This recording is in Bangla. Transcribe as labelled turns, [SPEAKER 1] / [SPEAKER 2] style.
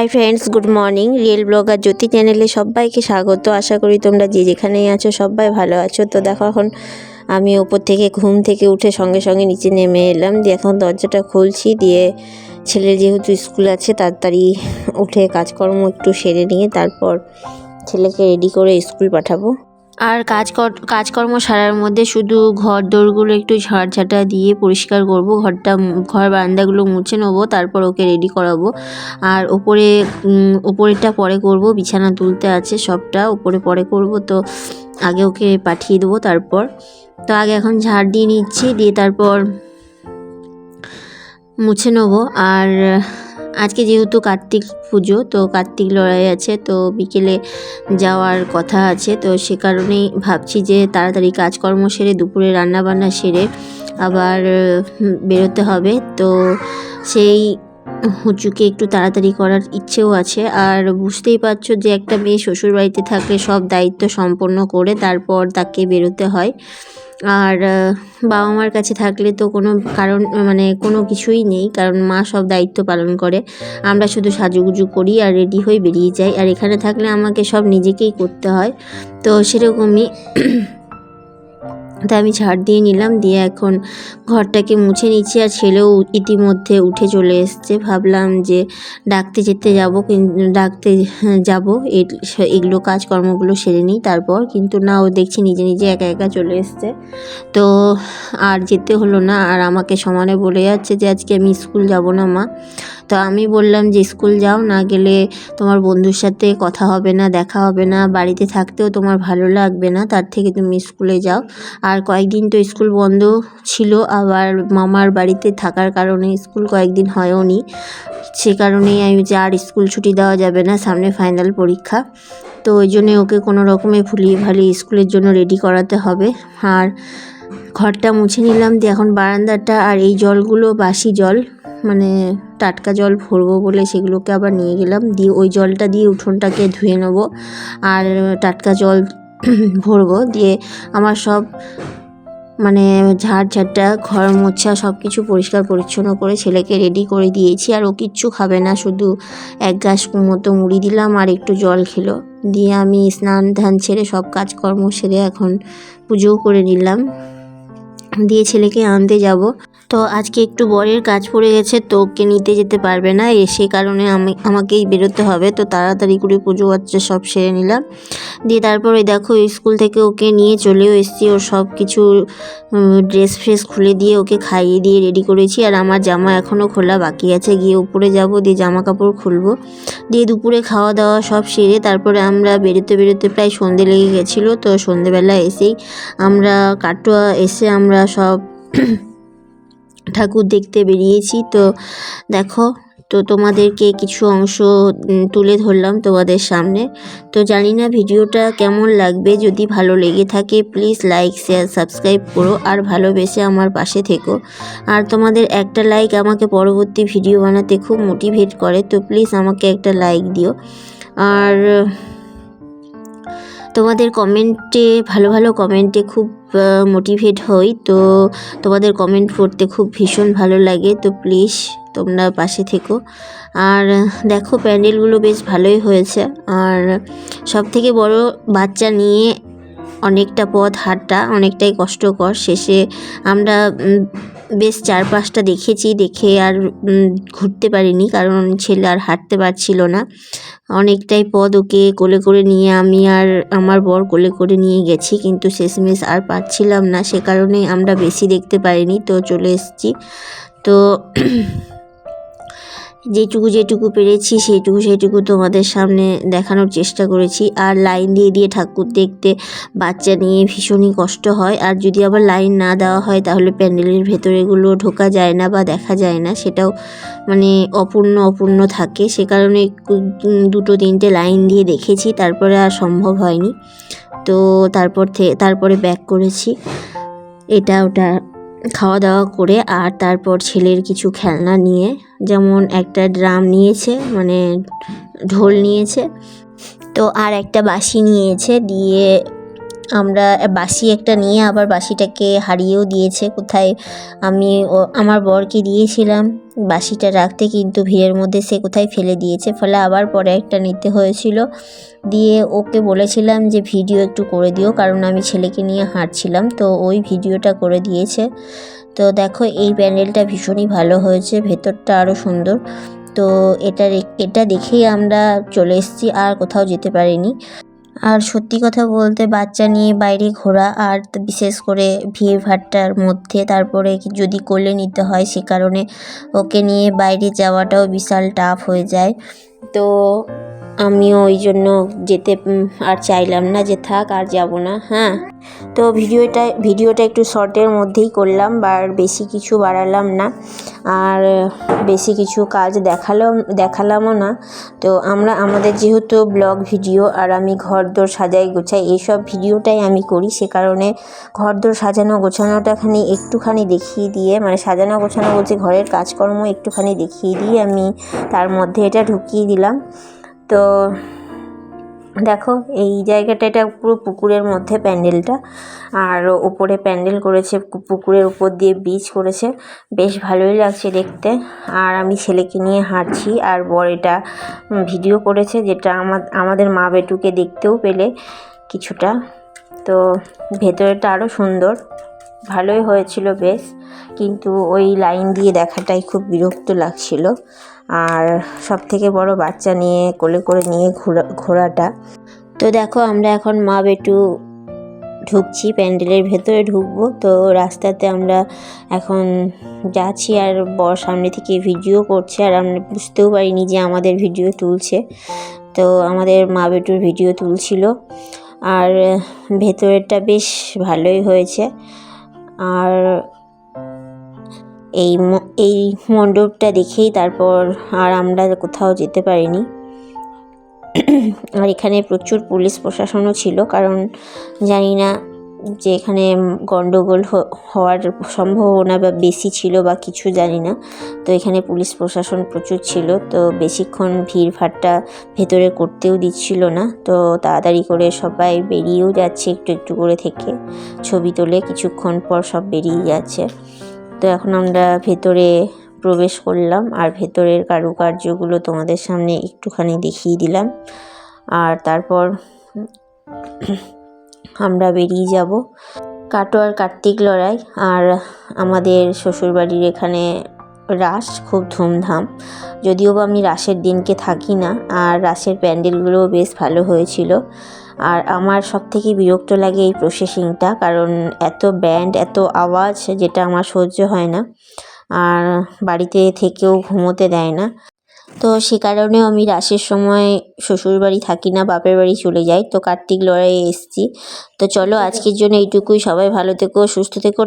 [SPEAKER 1] Hi friends good morning real blogger Jyoti চ্যানেলে সবাইকে স্বাগত। আশা করি তোমরা যে যেখানেই আছো সবাই ভালো আছো। তো দেখো এখন আমি ওপর থেকে ঘুম থেকে উঠে সঙ্গে সঙ্গে নিচে নেমে এলাম। দিয়ে এখন দরজাটা খুলছি। দিয়ে ছেলের যেহেতু স্কুল আছে, তাড়াতাড়ি উঠে কাজকর্ম একটু সেরে নিয়ে তারপর ছেলেকে রেডি করে স্কুল পাঠাবো। আর কাজ কর- কাজকর্ম সারার মধ্যে শুধু ঘর দোরগুলো একটু ঝাড়ঝাঁটা দিয়ে পরিষ্কার করব, ঘরটা ঘর বারান্দাগুলো মুছে নেব, তারপর ওকে রেডি করাবো। আর ওপরে ওপরেরটা পরে করব, বিছানা তুলতে আছে সবটা, ওপরে পরে করব, তো আগে ওকে পাঠিয়ে দেবো তারপর। তো আগে এখন ঝাড় দিয়ে নিচ্ছি, দিয়ে তারপর মুছে নেব। আর আজকে যেহেতু কার্তিক পুজো, তো কার্তিক লড়াই আছে, তো বিকেলে যাওয়ার কথা আছে, তো সে কারণেই ভাবছি যে তাড়াতাড়ি কাজকর্ম সেরে দুপুরে রান্নাবান্না সেরে আবার বেরোতে হবে। তো সেই হুচুকে একটু তাড়াতাড়ি করার ইচ্ছেও আছে। আর বুঝতেই পারছ যে একটা মেয়ে শ্বশুরবাড়িতে থাকলে সব দায়িত্ব সম্পন্ন করে তারপর তাকে বেরোতে হয়। আর বাবা মার কাছে থাকলে তো কোনো কারণ মানে কোনো কিছুই নেই, কারণ মা সব দায়িত্ব পালন করে। আমরা শুধু সাজুগুজু করি আর রেডি হয়ে বেরিয়ে যাই। আর এখানে থাকলে আমাকে সব নিজেকেই করতে হয়। তো সেরকমই তাই আমি ঝাড় দিয়ে নিলাম, দিয়ে এখন ঘরটাকে মুছে নিচ্ছি আর ছেলেও ইতিমধ্যে উঠে চলে এসছে। ভাবলাম যে ডাকতে যেতে যাব ডাকতে যাব এগুলো কাজকর্মগুলো সেরে নিই। তারপর কিন্তু না, ও দেখছি নিজে নিজে একা একা চলে এসছে। তো আর যেতে হলো না, আর আমাকে সমানে বলে যাচ্ছে যে আজকে আমি স্কুল যাব না মা। তো আমি বললাম যে, স্কুল যাও, না গেলে তোমার বন্ধুর সাথে কথা হবে না, দেখা হবে না, বাড়িতে থাকতেও তোমার ভালো লাগবে না, তার থেকে তুমি স্কুলে যাও। আর কয়েকদিন তো স্কুল বন্ধ ছিল, আবার মামার বাড়িতে থাকার কারণে স্কুল কয়েকদিন হয়ও নি। সে কারণেই আমি যে আর স্কুল ছুটি দেওয়া যাবে না, সামনে ফাইনাল পরীক্ষা। তো ওই জন্যে ওকে কোনো রকমে ভুলিয়ে ভালিয়ে স্কুলের জন্য রেডি করাতে হবে। আর ঘরটা মুছে নিলাম, দিয়ে এখন বারান্দাটা আর এই জলগুলো বাসি জল। মানে টাটকা জল ভরবো বলে সেগুলোকে আবার নিয়ে গেলাম। দিয়ে ওই জলটা দিয়ে উঠোনটাকে ধুয়ে নেব। আর টাটকা জল ভরবো। দিয়ে আমার সব মানে ঝাড় ঝাড়টা, ঘর মোছা সব কিছু পরিষ্কার পরিচ্ছন্ন করে ছেলেকে রেডি করে দিয়েছি। আর ও কিচ্ছু খাবে না, শুধু এক গ্লাস মতো মুড়ি দিলাম আর একটু জল খেলো। দিয়ে আমি স্নান ধান ছেড়ে সব কাজকর্ম সেরে এখন পুজোও করে নিলাম। দিয়ে ছেলেকে আনতে যাব। তো আজকে একটু বরের কাজ পড়ে গেছে, তো ওকে নিতে যেতে পারবে না। সে কারণে আমি, আমাকেই বেরোতে হবে। তো তাড়াতাড়ি করে পুজো বাচ্চা সব সেরে নিলাম। দিয়ে তারপরে দেখো স্কুল থেকে ওকে নিয়ে চলেও এসেছি। ওর সব কিছু ড্রেস ফ্রেস খুলে দিয়ে ওকে খাইয়ে দিয়ে রেডি করেছি। আর আমার জামা এখনও খোলা বাকি আছে। গিয়ে উপরে যাব, দিয়ে জামা কাপড় খুলবো। দিয়ে দুপুরে খাওয়া দাওয়া সব সেরে তারপরে আমরা বেরোতে বেরোতে প্রায় সন্ধে লেগে গেছিল। তো সন্ধেবেলা এসেই আমরা কাটোয়া এসে আমরা সব ঠাকুর দেখতে বেরিয়েছি। তো দেখো, তো তোমাদেরকে কিছু অংশ তুলে ধরলাম তোমাদের সামনে। তো জানি না ভিডিওটা কেমন লাগবে, যদি ভালো লেগে থাকে প্লিজ লাইক শেয়ার সাবস্ক্রাইব করো আর ভালোবেসে আমার পাশে থেকো। আর তোমাদের একটা লাইক আমাকে পরবর্তী ভিডিও বানাতে খুব মোটিভেট করে, তো প্লিজ আমাকে একটা লাইক দিও। আর তোমাদের কমেন্টে, ভালো ভালো কমেন্টে খুব মোটিভেট হই। তো তোমাদের কমেন্ট পড়তে খুব ভীষণ ভালো লাগে। তো প্লিজ তোমরা পাশে থেকো। আর দেখো, প্যান্ডেলগুলো বেশ ভালোই হয়েছে। আর সব থেকে বড় বাচ্চা নিয়ে অনেকটা পথ হাঁটা অনেকটাই কষ্টকর। শেষে আমরা বেশ চার পাঁচটা দেখেছি, দেখে আর ঘুরতে পারিনি কারণ ছেলে আর হাঁটতে পারছিল না। অনেকটাই পদ ওকে কোলে করে নিয়ে আমি আর আমার বর কোলে করে নিয়ে গেছি কিন্তু শেষমেশ আর পাচ্ছিলাম না। সে কারণে আমরা বেশি দেখতে পারিনি, তো চলে এসেছি। তো যেটুকু যেটুকু পেরেছি সেটুকু সেইটুকু তোমাদের সামনে দেখানোর চেষ্টা করেছি। আর লাইন দিয়ে দিয়ে ঠাকুর দেখতে বাচ্চা নিয়ে ভীষণই কষ্ট হয়। আর যদি আবার লাইন না দেওয়া হয়, তাহলে প্যান্ডেলের ভেতরেগুলো ঢোকা যায় না বা দেখা যায় না। সেটাও মানে অপূর্ণ অপূর্ণ থাকে। সে কারণে দুটো, তিনটে লাইন দিয়ে দেখেছি। তারপরে আর সম্ভব হয়নি। তো তারপর থেকে তারপরে ব্যাক করেছি। এটা, ওটা খাওয়া দাওয়া করে আর তারপর ছেলের কিছু খেলনা নিয়ে, যেমন একটা ড্রাম নিয়েছে মানে ঢোল নিয়েছে, তো আর একটা বাঁশি নিয়েছে, দিয়ে আমরা বাসি একটা নিয়ে আবার বাসিটাকে হারিয়েও দিয়েছে। কোথায় আমি ও আমার বরকে দিয়েছিলাম। বাসিটা রাখতে কিন্তু ভিড়ের মধ্যে সে কোথায় ফেলে দিয়েছে। ফলে আবার পরে একটা নিতে হয়েছিল। দিয়ে ওকে বলেছিলাম যে, ভিডিও একটু করে দিও, কারণ আমি ছেলেকে নিয়ে হাঁটছিলাম। তো ওই ভিডিওটা করে দিয়েছে। তো দেখো, এই প্যান্ডেলটা ভীষণই ভালো হয়েছে। ভেতরটা আরও সুন্দর। তো এটা এটা দেখেই আমরা চলে এসেছি, আর কোথাও যেতে পারিনি। আর সত্যি কথা বলতে বাচ্চা নিয়ে বাইরে ঘোরা আর বিশেষ করে ভিড় ভাট্টার মধ্যে তারপরে যদি কোলে নিতে হয় সে কারণে ওকে নিয়ে বাইরে যাওয়াটাও বিশাল টাফ হয়ে যায়। তো আমিও ওই জন্য যেতে আর চাইলাম না যে থাক, আর যাব না হ্যাঁ। তো ভিডিওটা ভিডিওটা একটু শর্টের মধ্যেই করলাম, বা বেশি কিছু বাড়ালাম না। আর বেশি কিছু কাজ দেখালাম, দেখালামও না। তো আমরা, আমাদের যেহেতু ব্লগ ভিডিও, আর আমি ঘর ঘরদোর সাজাই গোছাই, এইসব ভিডিওটাই আমি করি, সে কারণে ঘর ঘরদোর সাজানো গোছানোটা খানি একটুখানি দেখিয়ে দিয়ে মানে সাজানো গোছানো বলতে ঘরের কাজকর্ম একটুখানি দেখিয়ে দিয়ে আমি তার মধ্যে এটা ঢুকিয়ে দিলাম। তো দেখো, এই জায়গাটা, এটা পুরো পুকুরের মধ্যে প্যান্ডেলটা। আর ওপরে প্যান্ডেল করেছে পুকুরের উপর দিয়ে বীজ করেছে। বেশ ভালোই লাগছে দেখতে। আর আমি ছেলেকে নিয়ে হাঁটছি, আর বর এটা ভিডিও করেছে, যেটা আমার আমাদের মা বেটুকে দেখতেও পেলে কিছুটা। তো ভেতরেটা আরও সুন্দর। ভালোই হয়েছিল বেশ, কিন্তু ওই লাইন দিয়ে দেখাটাই খুব বিরক্ত লাগছিল। আর সব থেকে বড় বাচ্চা নিয়ে কোলে করে নিয়ে ঘোরা, ঘোরাটা। তো দেখো আমরা এখন মা বেটু ঢুকছি, প্যান্ডেলের ভেতরে ঢুকবো। তো রাস্তাতে আমরা এখন যাচ্ছি আর বর সামনে থেকে ভিডিও করছে আর আমরা বুঝতেও পারিনি যে আমাদের ভিডিও তুলছে। তো আমাদের মা বেটুর ভিডিও তুলছিল। আর ভেতরেরটা বেশ ভালোই হয়েছে। আর এই এই মণ্ডপটা দেখেই তারপর আর আমরা কোথাও যেতে পারিনি। আর এখানে প্রচুর পুলিশ প্রশাসনও ছিল, কারণ জানি না যে এখানে গণ্ডগোল হওয়ার সম্ভাবনা বা বেশি ছিল বা কিছু জানি না। তো এখানে পুলিশ প্রশাসন প্রচুর ছিল, তো বেশিক্ষণ ভিড় ভাট্টা ভেতরে করতেও দিচ্ছিল না। তো তাড়াতাড়ি করে সবাই বেরিয়েও যাচ্ছে একটু একটু করে থেকে। ছবি তোলে কিছুক্ষণ পর সব বেরিয়ে যাচ্ছে। তো এখন আমরা ভেতরে প্রবেশ করলাম, আর ভেতরের কারুকার্যগুলো তোমাদের সামনে একটুখানি দেখিয়ে দিলাম। আর তারপর আমরা বেরিয়ে যাব। কাটোয়ার কার্তিক লড়াই আর আমাদের শ্বশুরবাড়ির এখানে রাস খুব ধুমধাম। যদিও বা আমি রাসের দিনকে থাকি না, আর রাসের প্যান্ডেলগুলোও বেশ ভালো হয়েছিল। আর আমার সব থেকে বিরক্ত লাগে এই প্রসেসিংটা, কারণ এত ব্যান্ড, এত আওয়াজ, যেটা আমার সহ্য হয় না। আর বাড়িতে থেকেও ঘুমোতে দেয় না। তো সে কারণে আমি রাসের সময় শ্বশুর বাড়ি থাকি না বাপের বাড়ি চলে যাই। তো কার্তিক লড়াইয়ে এসছি। তো চলো আজকের জন্য এইটুকুই। সবাই ভালো থেকো সুস্থ থেকো।